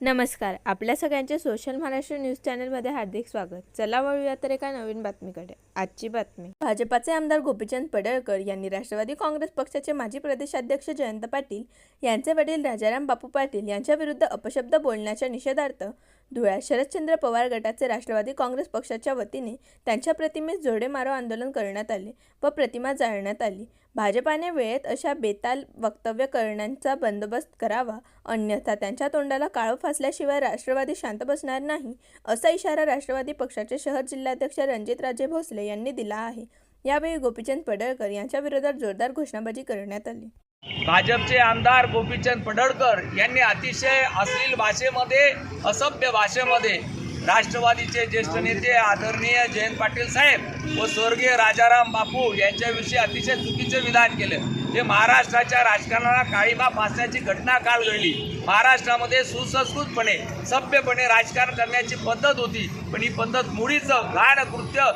नमस्कार आपल्या सगळ्यांचे सोशल महाराष्ट्र न्यूज चॅनलमध्ये हार्दिक स्वागत. चला वळूया तर एका नवीन बातमीकडे. आजची बातमी. भाजपाचे आमदार गोपीचंद पडळकर यांनी राष्ट्रवादी काँग्रेस पक्षाचे माजी प्रदेशाध्यक्ष जयंत पाटील यांचे वडील राजाराम बापू पाटील यांच्या विरुद्ध अपशब्द बोलण्याच्या निषेधार्थ धुळ्यात शरदचंद्र पवार गटाचे राष्ट्रवादी काँग्रेस पक्षाच्या वतीने त्यांच्या प्रतिमेस जोडे मारो आंदोलन करण्यात आले व प्रतिमा जाळण्यात आली. भाजपाने वेळेत अशा बेताल वक्तव्य करण्याचा बंदोबस्त करावा अन्यथा त्यांच्या तोंडाला काळो फासल्याशिवाय राष्ट्रवादी शांत बसणार नाही असा इशारा राष्ट्रवादी पक्षाचे शहर जिल्हाध्यक्ष रणजितराजे भोसले यांनी दिला आहे. यावेळी गोपीचंद पडळकर यांच्या विरोधात जोरदार घोषणाबाजी करण्यात आली. भाजपचे आमदार गोपीचंद पडळकर यांनी अतिशय अश्लील भाषेमध्ये असभ्य भाषेमध्ये राष्ट्रवादीचे ज्येष्ठ नेते आदरणीय जयंत पाटील साहेब व स्वर्गीय राजाराम बापू यांच्याविषयी अतिशय चुकीचे विधान केलं. हे महाराष्ट्राच्या राजकारणाला काळीमा फासण्याची घटना काल घडली. महाराष्ट्रामध्ये सुसंस्कृतपणे सभ्यपणे राजकारण करण्याची पद्धत होती. पण ही पद्धत मुळीच घाण कृत्य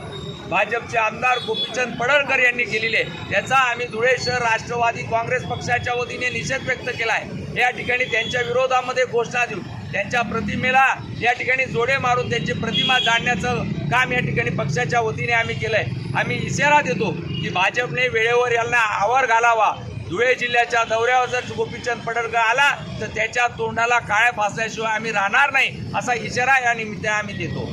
भाजपचे आमदार गोपीचंद पडळकर यांनी केलेले आहे. याचा आम्ही धुळे शहर राष्ट्रवादी काँग्रेस पक्षाच्या वतीने निषेध व्यक्त केला आहे. या ठिकाणी त्यांच्या विरोधामध्ये घोषणा देऊ त्यांच्या प्रतिमेला या ठिकाणी जोडे मारून त्यांची प्रतिमा जाणण्याचं काम या ठिकाणी पक्षाच्या वतीने आम्ही केलं आहे आम्ही इशारा देतो की भाजपने वेळेवर यांना आवर घालावा. धुळे जिल्ह्याच्या दौऱ्यावर जर गोपीचंद पडळकर आला तर त्याच्या तोंडाला काळ्या फासल्याशिवाय आम्ही राहणार नाही असा इशारा या निमित्ताने आम्ही देतो.